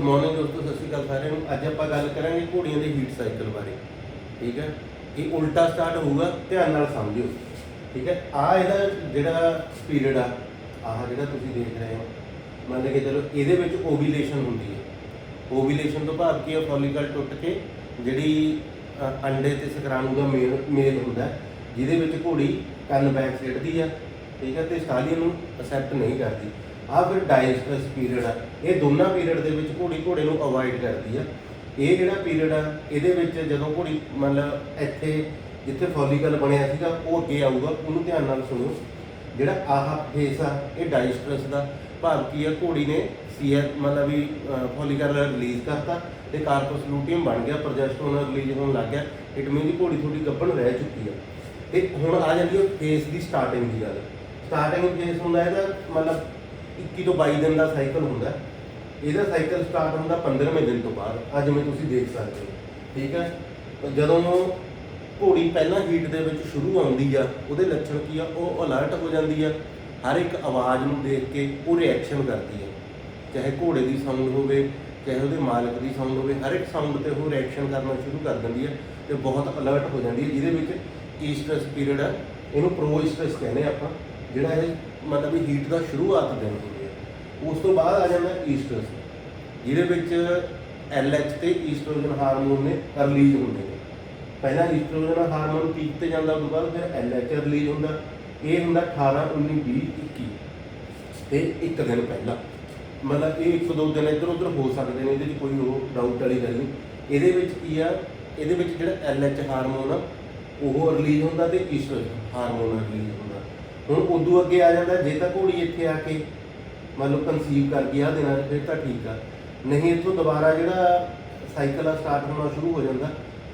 Good morning ਦੋਸਤੋ, ਸਤਿ ਸ਼੍ਰੀ ਅਕਾਲ ਸਾਰਿਆਂ ਨੂੰ। ਅੱਜ ਆਪਾਂ ਗੱਲ ਕਰਾਂਗੇ ਘੋੜੀਆਂ ਦੇ ਹੀਟ ਸਾਈਕਲ ਬਾਰੇ। ਠੀਕ ਹੈ? ਇਹ ਉਲਟਾ ਸਟਾਰਟ ਹੋਊਗਾ, ਧਿਆਨ ਨਾਲ ਸਮਝਿਓ। ਠੀਕ ਹੈ? ਆ ਇਹਦਾ ਜਿਹੜਾ ਪੀਰੀਅਡ ਆ, ਆਹ ਜਿਹੜਾ ਤੁਸੀਂ ਦੇਖ ਰਹੇ ਹੋ, ਮੰਨ ਕੇ ਚਲੋ ਇਹਦੇ ਵਿੱਚ ਓਵੂਲੇਸ਼ਨ ਹੁੰਦੀ ਹੈ। ਓਵੂਲੇਸ਼ਨ ਤੋਂ ਭਾਵ ਕੀ ਹੈ ਫੋਲੀਕਲ ਟੁੱਟ ਕੇ ਜਿਹੜੀ ਅੰਡੇ ਤੇ ਸਕਰਾਣੂ ਦਾ ਮੇਲ ਮੇਲ ਹੁੰਦਾ ਜਿਹਦੇ ਵਿੱਚ ਘੋੜੀ ਕੰਨ ਬੈਕ ਸਿੱਟਦੀ ਆ। ਠੀਕ ਹੈ? ਤੇ ਸਟਾਲੀਅਨ ਨੂੰ ਅਸੈਪਟ ਨਹੀਂ ਕਰਦੀ। ਆ ਫਿਰ ਡਾਇਸਟਰਸ ਪੀਰੀਅਡ ਆ। ਇਹ ਦੋਨਾਂ ਪੀਰੀਅਡ ਦੇ ਵਿੱਚ ਘੋੜੀ ਘੋੜੇ ਨੂੰ ਅਵੋਇਡ ਕਰਦੀ ਆ। ਇਹ ਜਿਹੜਾ ਪੀਰੀਅਡ ਆ, ਇਹਦੇ ਵਿੱਚ ਜਦੋਂ ਘੋੜੀ ਮਤਲਬ ਇੱਥੇ, ਜਿੱਥੇ ਫੋਲੀਕਲ ਬਣਿਆ ਸੀਗਾ, ਉਹ ਅੱਗੇ ਆਊਗਾ। ਉਹਨੂੰ ਧਿਆਨ ਨਾਲ ਸੁਣਿਓ ਜਿਹੜਾ ਆਹ ਫੇਸ ਆ, ਇਹ ਡਾਇਸਟਰਸ ਦਾ ਭਾਵ ਕੀ ਆ। ਘੋੜੀ ਨੇ ਸੀਐਲ ਮਤਲਬ ਵੀ ਫੋਲੀਕਲ ਰਿਲੀਜ਼ ਕਰਤਾ ਤੇ ਕਾਰਪਸ ਲੂਟੀਅਮ ਬਣ ਗਿਆ। ਪ੍ਰੋਜੈਸਟਰੋਨ ਰਿਲੀਜ਼ ਹੋਣ ਲੱਗ ਗਿਆ। ਇਟ ਮੀਨ ਘੋੜੀ ਥੋੜੀ ਗੱਭਣ ਰਹਿ ਚੁੱਕੀ ਆ। ਤੇ ਹੁਣ ਆ ਜਾਂਦੀ ਹੈ ਫੇਸ ਦੀ ਸਟਾਰਟਿੰਗ ਦੀ ਗੱਲ। ਸਟਾਰਟਿੰਗ ਫੇਸ ਹੁੰਦਾ ਇਹਦਾ ਮਤਲਬ 21 ਤੋਂ 22 ਦਿਨ ਦਾ ਸਾਈਕਲ ਹੁੰਦਾ ਇਹਦਾ ਸਾਈਕਲ ਸਟਾਰਟ ਹੁੰਦਾ 15ਵੇਂ ਦਿਨ ਤੋਂ ਬਾਅਦ। ਅੱਜ ਜਿਵੇਂ ਤੁਸੀਂ ਦੇਖ ਸਕਦੇ ਹੋ। ਠੀਕ ਹੈ? ਜਦੋਂ ਘੋੜੀ ਪਹਿਲਾਂ ਹੀਟ ਦੇ ਵਿੱਚ ਸ਼ੁਰੂ ਆਉਂਦੀ ਆ, ਉਹਦੇ ਲੱਛਣ ਕੀ ਆ? ਉਹ ਅਲਰਟ ਹੋ ਜਾਂਦੀ ਆ। ਹਰ ਇੱਕ ਆਵਾਜ਼ ਨੂੰ ਦੇਖ ਕੇ ਉਹ ਰਿਐਕਸ਼ਨ ਕਰਦੀ ਆ। ਚਾਹੇ ਘੋੜੇ ਦੀ ਸਾਊਂਡ ਹੋਵੇ, ਚਾਹੇ ਉਹਦੇ ਮਾਲਕ ਦੀ ਸਾਊਂਡ ਹੋਵੇ, ਹਰ ਇੱਕ ਸਾਊਂਡ ਤੇ ਉਹ ਰਿਐਕਸ਼ਨ ਕਰਨਾ ਸ਼ੁਰੂ ਕਰ ਦਿੰਦੀ ਹੈ ਤੇ ਬਹੁਤ ਅਲਰਟ ਹੋ ਜਾਂਦੀ ਹੈ ਜਿਹਦੇ ਵਿੱਚ ਈਸਟਰਸ ਪੀਰੀਅਡ ਆ, ਇਹਨੂੰ ਪ੍ਰੋ ਈਸਟਰਸ ਕਹਿੰਦੇ ਆਪਾਂ। ਜਿਹੜਾ ਇਹ ਮਤਲਬ ਵੀ ਹੀਟ ਦਾ ਸ਼ੁਰੂਆਤ ਦਿਨ ਉਸ ਤੋਂ ਬਾਅਦ ਆ ਜਾਂਦਾ ਈਸਟਰਸ ਜਿਹਦੇ ਵਿੱਚ ਐਲਐਚ ਤੇ ਈਸਟ੍ਰੋਜਨ ਹਾਰਮੋਨ ਨੇ ਰਿਲੀਜ਼ ਹੁੰਦੇ ਨੇ। ਪਹਿਲਾਂ ਈਸਟ੍ਰੋਜਨ ਹਾਰਮੋਨ ਪੀਕ ਤੇ ਜਾਂਦਾ, ਉਸ ਤੋਂ ਬਾਅਦ ਫਿਰ ਐਲਐਚ ਰਿਲੀਜ਼ ਹੁੰਦਾ। ਇਹ ਹੁੰਦਾ 18 19 20 21 ਤੇ ਇੱਕ ਦਿਨ ਪਹਿਲਾਂ। ਮਤਲਬ ਇਹ ਇੱਕ ਦੋ ਦਿਨ ਇੱਧਰ ਉੱਧਰ ਹੋ ਸਕਦੇ ਨੇ, ਇਹਦੇ 'ਚ ਕੋਈ ਉਹ ਡਾਊਟ ਵਾਲੀ ਗੱਲ ਨਹੀਂ। ਇਹਦੇ ਵਿੱਚ ਕੀ ਆ, ਇਹਦੇ ਵਿੱਚ ਜਿਹੜਾ ਐਲਐਚ ਹਾਰਮੋਨ ਆ, ਉਹ ਰਿਲੀਜ਼ ਹੁੰਦਾ ਤੇ ਈਸਟ੍ਰੋਜਨ ਹਾਰਮੋਨ ਰਿਲੀਜ਼ ਹੁੰਦਾ। ਹੁਣ ਉਦੋਂ ਅੱਗੇ ਆ ਜਾਂਦਾ, ਜੇ ਤਾਂ ਘੋੜੀ ਇੱਥੇ ਆ ਕੇ ਮਤਲਬ ਕਨਸੀਵ ਕਰ ਗਿਆ ਦਿਨਾਂ 'ਚ ਫਿਰ ਤਾਂ ਠੀਕ ਆ। ਨਹੀਂ, ਇੱਥੋਂ ਦੁਬਾਰਾ ਜਿਹੜਾ ਸਾਈਕਲ ਆ ਸਟਾਰਟ ਹੋਣਾ ਸ਼ੁਰੂ ਹੋ ਜਾਂਦਾ।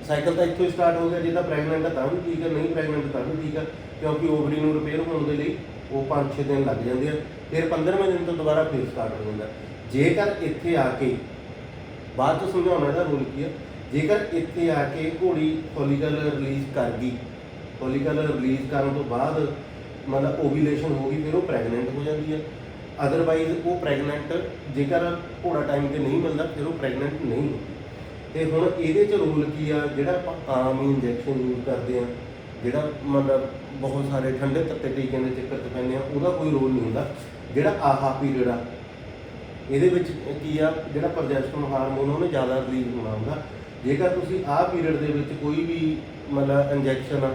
ਸਾਈਕਲ ਤਾਂ ਇੱਥੋਂ ਹੀ ਸਟਾਰਟ ਹੋ ਗਿਆ, ਜੇ ਤਾਂ ਪ੍ਰੈਗਨੈਂਟ ਆ ਤਾਂ ਵੀ ਠੀਕ ਆ, ਨਹੀਂ ਪ੍ਰੈਗਨੈਂਟ ਤਾਂ ਵੀ ਠੀਕ ਆ, ਕਿਉਂਕਿ ਓਵਰੀ ਨੂੰ ਰਿਪੇਅਰ ਹੋਣ ਦੇ ਲਈ ਉਹ 5-6 ਦਿਨ ਲੱਗ ਜਾਂਦੇ ਆ, ਫਿਰ 15ਵੇਂ ਦਿਨ ਤੋਂ ਦੁਬਾਰਾ ਫਿਰ ਸਟਾਰਟ ਹੋ ਜਾਂਦਾ। ਜੇਕਰ ਇੱਥੇ ਆ ਕੇ, ਬਾਅਦ ਚ ਸਮਝਾਉਣਾ ਇਹਦਾ ਰੋਲ ਕੀ ਆ, ਜੇਕਰ ਇੱਥੇ ਆ ਕੇ ਘੋੜੀ ਫੋਲੀਕਲ ਰਿਲੀਜ਼ ਕਰ ਗਈ ਫੋਲੀਕਲ ਰਿਲੀਜ਼ ਕਰਨ ਤੋਂ ਬਾਅਦ ਮਤਲਬ ਓਵੂਲੇਸ਼ਨ ਹੋ ਗਈ, ਫਿਰ ਉਹ ਪ੍ਰੈਗਨੈਂਟ ਹੋ ਜਾਂਦੀ ਆ। ਅਦਰਵਾਈਜ਼ ਉਹ ਪ੍ਰੈਗਨੈਂਟ ਜੇਕਰ ਘੋੜਾ ਟਾਈਮ ਤੇ ਨਹੀਂ ਮਿਲਦਾ, ਫਿਰ ਉਹ ਪ੍ਰੈਗਨੈਂਟ ਨਹੀਂ ਹੁੰਦੀ ਤੇ ਹੁਣ ਇਹਦੇ ਚ ਰੋਲ ਕੀ ਆ? ਜਿਹੜਾ ਆਪਾਂ ਆਮ ਹੀ ਇੰਜੈਕਸ਼ਨ ਯੂਜ਼ ਕਰਦੇ ਆ, ਜਿਹੜਾ ਮਤਲਬ ਬਹੁਤ ਸਾਰੇ ਠੰਡੇ ਤੱਤੇ ਟੀਕਿਆਂ ਦੇ ਚੱਕਰ ਚ ਪੈਂਦੇ ਆ, ਉਹਦਾ ਕੋਈ ਰੋਲ ਨਹੀਂ ਹੁੰਦਾ। ਜਿਹੜਾ ਆਹਾ ਪੀਰੀਅਡ ਆ, ਇਹਦੇ ਵਿੱਚ ਕੀ ਆ? ਜਿਹੜਾ ਪ੍ਰੋਜੈਸਟਰੋਨ ਹਾਰਮੋਨ ਉਹਨੇ ਜ਼ਿਆਦਾ ਰਿਲੀਜ਼ ਹੋਣਾ ਹੁੰਦਾ। ਜੇਕਰ ਤੁਸੀਂ ਆਹ ਪੀਰੀਅਡ ਦੇ ਵਿੱਚ ਕੋਈ ਵੀ ਮਤਲਬ ਇੰਜੈਕਸ਼ਨ ਆ,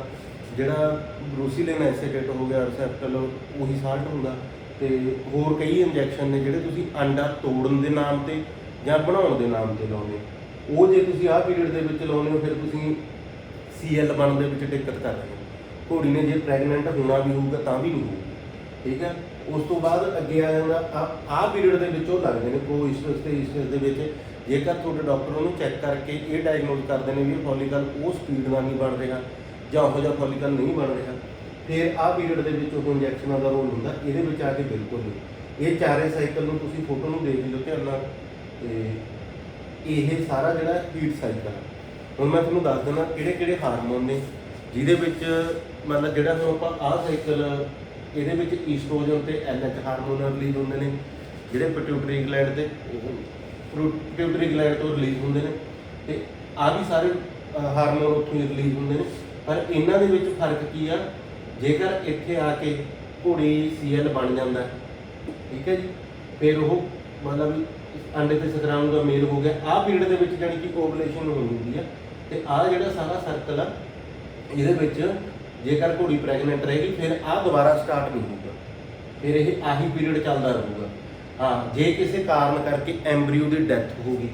ਜਿਹੜਾ ਬਰੂਸੀਲਿਨ ਐਸੀਟੇਟ ਹੋ ਗਿਆ ਰਿਸੈਪਟਲ ਉਹੀ ਸਾਲਟ ਹੁੰਦਾ ਤੇ ਹੋਰ ਕਈ ਇੰਜੈਕਸ਼ਨ ਨੇ ਜਿਹੜੇ ਤੁਸੀਂ ਅੰਡਾ ਤੋੜਨ ਦੇ ਨਾਮ ਤੇ ਜਾਂ ਬਣਾਉਣ ਦੇ ਨਾਮ ਤੇ ਲਾਉਂਦੇ ਹੋ। ਉਹ ਜੇ ਤੁਸੀਂ ਆਹ ਪੀਰੀਅਡ ਦੇ ਵਿੱਚ ਲਾਉਂਦੇ ਹੋ, ਫਿਰ ਤੁਸੀਂ ਸੀਐਲ ਬਣਨ ਦੇ ਵਿੱਚ ਦਿੱਕਤ ਕਰ ਰਹੇ ਹੋ। ਘੋੜੀ ਨੇ ਜੇ ਪ੍ਰੈਗਨੈਂਟ ਹੋਣਾ ਵੀ ਹੋਊਗਾ ਤਾਂ ਵੀ ਨਹੀਂ ਹੋਊਗਾ ਠੀਕ ਹੈ? ਉਸ ਤੋਂ ਬਾਅਦ ਅੱਗੇ ਆ ਜਾਂਦਾ, ਆ, ਆਹ ਪੀਰੀਅਡ ਦੇ ਵਿੱਚ ਉਹ ਲੱਗਦੇ ਨੇ ਪ੍ਰੋ ਈਸਟਰਸ ਤੇ ਈਸਟਰਸ ਦੇ ਵਿੱਚ ਜੇਕਰ ਤੁਹਾਡੇ ਡਾਕਟਰ ਉਹਨੂੰ ਚੈੱਕ ਕਰਕੇ ਇਹ ਡਾਇਗਨੋਸ ਕਰਦੇ ਨੇ ਵੀ ਇਹ ਫੋਲੀਕਲ ਉਹ ਸਪੀਡ ਨਾਲ ਨਹੀਂ ਬਣ ਰਿਹਾ ਜਾਂ ਉਹੋ ਜਿਹਾ ਫੋਲੀਕਲ ਨਹੀਂ ਬਣ ਰਿਹਾ ਫਿਰ ਆਹ ਪੀਰੀਅਡ ਦੇ ਵਿੱਚ ਉਹ ਇੰਜੈਕਸ਼ਨਾਂ ਦਾ ਰੋਲ ਹੁੰਦਾ, ਇਹਦੇ ਵਿੱਚ ਆ ਕੇ ਬਿਲਕੁਲ ਨਹੀਂ। ਇਹ ਚਾਰੇ ਸਾਈਕਲ ਨੂੰ ਤੁਸੀਂ ਫੋਟੋ ਨੂੰ ਦੇਖ ਲਿਓ ਧਿਆਨ ਨਾਲ, ਤੇ ਇਹ ਸਾਰਾ ਜਿਹੜਾ ਹੀਟ ਸਾਈਕਲ ਆ। ਹੁਣ ਮੈਂ ਤੁਹਾਨੂੰ ਦੱਸ ਦਿੰਦਾ ਕਿਹੜੇ ਕਿਹੜੇ ਹਾਰਮੋਨ ਨੇ, ਜਿਹਦੇ ਵਿੱਚ ਮਤਲਬ ਜਿਹੜਾ ਹੁਣ ਆਪਾਂ ਆਹ ਸਾਈਕਲ ਇਹਦੇ ਵਿੱਚ ਈਸਟ੍ਰੋਜਨ ਤੇ ਐਲਐਚ ਹਾਰਮੋਨ ਰਿਲੀਜ਼ ਹੁੰਦੇ ਨੇ, ਜਿਹੜੇ ਪਿਟਿਊਟਰੀ ਗਲੈਂਡ ਤੇ ਪਿਟਿਊਟਰੀ ਗਲੈਂਡ ਤੋਂ ਰਿਲੀਜ਼ ਹੁੰਦੇ ਨੇ, ਤੇ ਆ ਵੀ ਸਾਰੇ ਹਾਰਮੋਨ ਉੱਥੋਂ ਹੀ ਰਿਲੀਜ਼ ਹੁੰਦੇ ਨੇ। ਪਰ ਇਹਨਾਂ ਦੇ ਵਿੱਚ ਫ਼ਰਕ ਕੀ ਆ? ਜੇਕਰ ਇੱਥੇ ਆ ਕੇ ਘੋੜੀ ਸੀਐਲ ਬਣ ਜਾਂਦਾ, ਠੀਕ ਹੈ ਜੀ, ਫਿਰ ਉਹ ਮਤਲਬ ਅੰਡੇ ਤੇ ਸਕਰਾਮ ਦਾ ਮੇਲ ਹੋ ਗਿਆ। ਆਹ ਪੀਰੀਅਡ ਦੇ ਵਿੱਚ ਜਾਨੀ ਕਿ ਓਵੂਲੇਸ਼ਨ ਹੋਣੀ ਹੁੰਦੀ ਆ। ਤੇ ਆਹ ਜਿਹੜਾ ਸਾਰਾ ਸਰਕਲ ਆ, ਇਹਦੇ ਵਿੱਚ ਜੇਕਰ ਘੋੜੀ ਪ੍ਰੈਗਨੈਂਟ ਰਹੇਗੀ, ਫਿਰ ਆਹ ਦੁਬਾਰਾ ਸਟਾਰਟ ਨਹੀਂ ਹੋਊਗਾ। ਫਿਰ ਇਹ ਆਹੀ ਪੀਰੀਅਡ ਚੱਲਦਾ ਰਹੂਗਾ। ਹਾਂ, ਜੇ ਕਿਸੇ ਕਾਰਨ ਕਰਕੇ ਐਮਬ੍ਰੀਓ ਦੀ ਡੈਥ ਹੋ ਗਈ,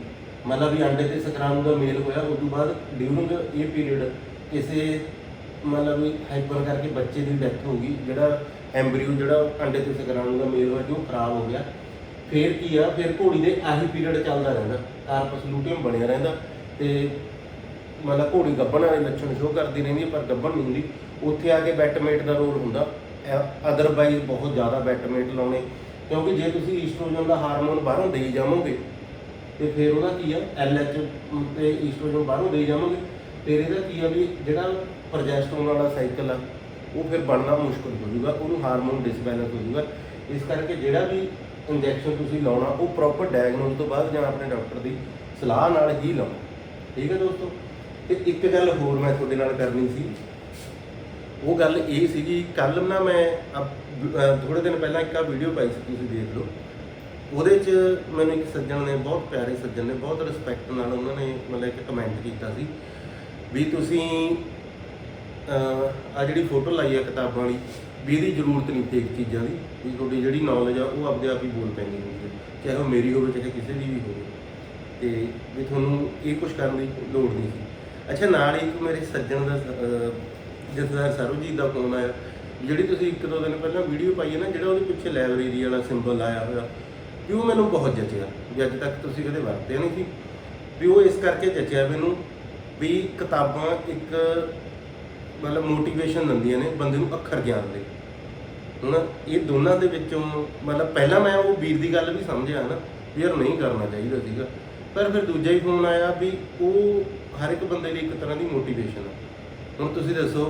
ਮਤਲਬ ਵੀ ਅੰਡੇ ਤੇ ਸਕਰਾਮ ਦਾ ਮੇਲ ਹੋਇਆ, ਉਸ ਤੋਂ ਬਾਅਦ ਡਿਊਰਿੰਗ ਇਹ ਪੀਰੀਅਡ ਕਿਸੇ ਮਤਲਬ ਹਾਈਪਰ ਕਰਕੇ ਬੱਚੇ ਦੀ ਡੈਥ ਹੋ ਗਈ, ਜਿਹੜਾ ਐਮਬ੍ਰੀਓ ਜਿਹੜਾ ਅੰਡੇ ਤੇ ਸਕਰਾਮ ਦਾ ਮੇਲ ਹੋਇਆ ਜੋ ਖਰਾਬ ਹੋ ਗਿਆ। ਫਿਰ ਕੀ ਆ, ਫਿਰ ਘੋੜੀ ਦੇ ਆਹੀ ਪੀਰੀਅਡ ਚੱਲਦਾ ਰਹਿੰਦਾ ਕਾਰਪਸ ਲੂਟੀਅਮ ਬਣਿਆ ਰਹਿੰਦਾ ਤੇ ਮਤਲਬ ਘੋੜੀ ਗੱਭਣ ਵਾਲੇ ਲੱਛਣ ਸ਼ੋ ਕਰਦੀ ਰਹਿੰਦੀ ਪਰ ਗੱਭਣ ਨਹੀਂ ਹੁੰਦੀ। ਉੱਥੇ ਆ ਕੇ ਬੈਟਮੇਟ ਦਾ ਰੋਲ ਹੁੰਦਾ। ਅਦਰਵਾਈਜ਼ ਬਹੁਤ ਜ਼ਿਆਦਾ ਬੈਟਮੇਟ ਲਾਉਣੇ। ਕਿਉਂਕਿ ਜੇ ਤੁਸੀਂ ਈਸਟ੍ਰੋਜਨ ਦਾ ਹਾਰਮੋਨ ਬਾਹਰੋਂ ਦੇਈ ਜਾਵੋਗੇ, ਤੇ ਫਿਰ ਉਹਦਾ ਕੀ ਆ ਐਲਐਚ ਤੇ ਈਸਟ੍ਰੋਜਨ ਬਾਹਰੋਂ ਦੇਈ ਜਾਵੋਗੇ। ਫਿਰ ਇਹਦਾ ਕੀ ਆ ਵੀ ਜਿਹੜਾ ਪ੍ਰੋਜੈਸਟਰੋਨ ਵਾਲਾ ਸਾਈਕਲ ਆ, ਉਹ ਫਿਰ ਬਣਨਾ ਮੁਸ਼ਕਲ ਹੋ ਜਾਊਗਾ, ਉਹਨੂੰ ਹਾਰਮੋਨ ਡਿਸਬੈਲੈਂਸ ਹੋ ਜਾਊਗਾ। ਇਸ ਕਰਕੇ ਜਿਹੜਾ ਵੀ ਇੰਜੈਕਸ਼ਨ ਤੁਸੀਂ ਲਾਉਣਾ, ਉਹ ਪ੍ਰੋਪਰ ਡਾਇਗਨੋਸ ਤੋਂ ਬਾਅਦ ਜਾਂ ਆਪਣੇ ਡਾਕਟਰ ਦੀ ਸਲਾਹ ਨਾਲ ਹੀ ਲਾਉਣਾ ਠੀਕ ਹੈ ਦੋਸਤੋ? ਤੇ ਇੱਕ ਗੱਲ ਹੋਰ ਮੈਂ ਤੁਹਾਡੇ ਨਾਲ ਕਰਨੀ ਸੀ। ਉਹ ਗੱਲ ਇਹ ਸੀਗੀ ਕੱਲ ਨਾ ਮੈਂ ਥੋੜੇ ਦਿਨ ਪਹਿਲਾਂ ਇੱਕ ਆ ਵੀਡੀਓ ਪਾਈ ਸੀ, ਤੁਸੀਂ ਦੇਖ ਲਓ। ਉਹਦੇ 'ਚ ਮੈਨੂੰ ਇੱਕ ਸੱਜਣ ਨੇ, ਬਹੁਤ ਪਿਆਰੇ ਸੱਜਣ ਨੇ, ਬਹੁਤ ਰਿਸਪੈਕਟ ਨਾਲ ਉਹਨਾਂ ਨੇ ਮਤਲਬ ਇੱਕ ਕਮੈਂਟ ਕੀਤਾ ਸੀ। ਵੀ ਤੁਸੀਂ ਆ ਜਿਹੜੀ ਫੋਟੋ ਲਾਈ ਆ ਕਿਤਾਬਾਂ ਵਾਲੀ, ਵੀ ਇਹਦੀ ਜ਼ਰੂਰਤ ਨਹੀਂ ਫੇਕ ਚੀਜ਼ਾਂ ਦੀ, ਵੀ ਤੁਹਾਡੀ ਜਿਹੜੀ ਨੌਲੇਜ ਆ, ਉਹ ਆਪਦੇ ਆਪ ਹੀ ਬੋਲ ਪੈਂਦੀ ਹੁੰਦੀ ਹੈ ਚਾਹੇ ਉਹ ਮੇਰੀ ਹੋਵੇ, ਚਾਹੇ ਕਿਸੇ ਦੀ ਵੀ ਹੋਵੇ। ਤੇ ਵੀ ਤੁਹਾਨੂੰ ਇਹ ਕੁਝ ਕਰਨ ਦੀ ਲੋੜ ਨਹੀਂ ਸੀ। ਅੱਛਾ, ਨਾਲ ਹੀ ਇੱਕ ਮੇਰੇ ਸੱਜਣ ਦਾ ਜਥੇਦਾਰ ਜਸਦਾਰ ਸਰਵਜੀਤ ਦਾ ਫੋਨ ਆਇਆ, ਜਿਹੜੀ ਤੁਸੀਂ ਇੱਕ ਦੋ ਦਿਨ ਪਹਿਲਾਂ ਵੀਡੀਓ ਪਾਈ ਹੈ ਨਾ, ਜਿਹੜਾ ਉਹਦੇ ਪਿੱਛੇ ਲਾਇਬ੍ਰੇਰੀ ਵਾਲਾ ਸਿੰਬਲ ਆਇਆ ਹੋਇਆ, ਵੀ ਉਹ ਮੈਨੂੰ ਬਹੁਤ ਜਚਿਆ, ਵੀ ਅੱਜ ਤੱਕ ਤੁਸੀਂ ਕਦੇ ਵਰਤਿਆ ਨਹੀਂ ਸੀ। ਵੀ ਉਹ ਇਸ ਕਰਕੇ ਜਚਿਆ ਮੈਨੂੰ ਵੀ ਕਿਤਾਬਾਂ ਇੱਕ ਮਤਲਬ ਮੋਟੀਵੇਸ਼ਨ ਦਿੰਦੀਆਂ ਨੇ ਬੰਦੇ ਨੂੰ ਅੱਖਰ ਗਿਆਨ ਦੇ। ਹੁਣ ਇਹ ਦੋਨਾਂ ਦੇ ਵਿੱਚੋਂ ਮਤਲਬ ਪਹਿਲਾਂ ਮੈਂ ਉਹ ਵੀਰ ਦੀ ਗੱਲ ਵੀ ਸਮਝਿਆ ਨਾ ਵੀ ਯਾਰ ਨਹੀਂ ਕਰਨਾ ਚਾਹੀਦਾ ਸੀਗਾ। ਪਰ ਫਿਰ ਦੂਜਾ ਹੀ ਫੋਨ ਆਇਆ ਵੀ ਉਹ ਹਰ ਇੱਕ ਬੰਦੇ ਲਈ ਇੱਕ ਤਰ੍ਹਾਂ ਦੀ ਮੋਟੀਵੇਸ਼ਨ ਹੈ ਹੁਣ ਤੁਸੀਂ ਦੱਸੋ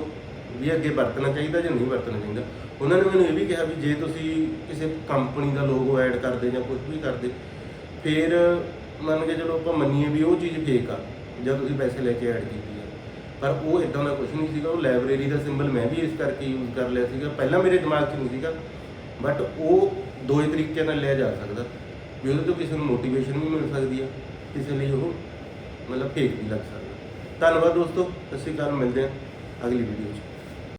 ਵੀ ਅੱਗੇ ਵਰਤਣਾ ਚਾਹੀਦਾ ਜਾਂ ਨਹੀਂ ਵਰਤਣਾ ਚਾਹੀਦਾ? ਉਹਨਾਂ ਨੇ ਮੈਨੂੰ ਇਹ ਵੀ ਕਿਹਾ ਵੀ ਜੇ ਤੁਸੀਂ ਕਿਸੇ ਕੰਪਨੀ ਦਾ ਲੋਗੋ ਐਡ ਕਰਦੇ ਜਾਂ ਕੁਝ ਵੀ ਕਰਦੇ, ਫਿਰ ਮੰਨ ਕੇ ਚਲੋ ਆਪਾਂ ਮੰਨੀਏ ਵੀ ਉਹ ਚੀਜ਼ ਫੇਕ ਆ। ਜਾਂ ਤੁਸੀਂ ਪੈਸੇ ਲੈ ਕੇ ਐਡ ਕੀਤੀ ਹੈ। ਪਰ ਉਹ ਇਦਾਂ ਦਾ ਕੁਝ ਨਹੀਂ ਸੀਗਾ, ਉਹ ਲਾਇਬ੍ਰੇਰੀ ਦਾ ਸਿੰਬਲ ਮੈਂ ਵੀ ਇਸ ਕਰਕੇ ਯੂਜ਼ ਕਰ ਲਿਆ ਸੀਗਾ। ਪਹਿਲਾਂ ਮੇਰੇ ਦਿਮਾਗ 'ਚ ਨਹੀਂ ਸੀਗਾ ਬਟ ਉਹ ਦੋ ਹੀ ਤਰੀਕੇ ਨਾਲ ਲਿਆ ਜਾ ਸਕਦਾ, ਵੀ ਉਹਦੇ ਤੋਂ ਕਿਸੇ ਨੂੰ ਮੋਟੀਵੇਸ਼ਨ ਵੀ ਮਿਲ ਸਕਦੀ ਆ ਕਿਸੇ ਲਈ ਉਹ ਮਤਲਬ ਫੇਕ ਵੀ ਲੱਗ ਸਕਦਾ। ਧੰਨਵਾਦ ਦੋਸਤੋ ਅਸੀਂ ਸ਼੍ਰੀ ਮਿਲਦੇ ਹਾਂ ਅਗਲੀ ਵੀਡੀਓ 'ਚ।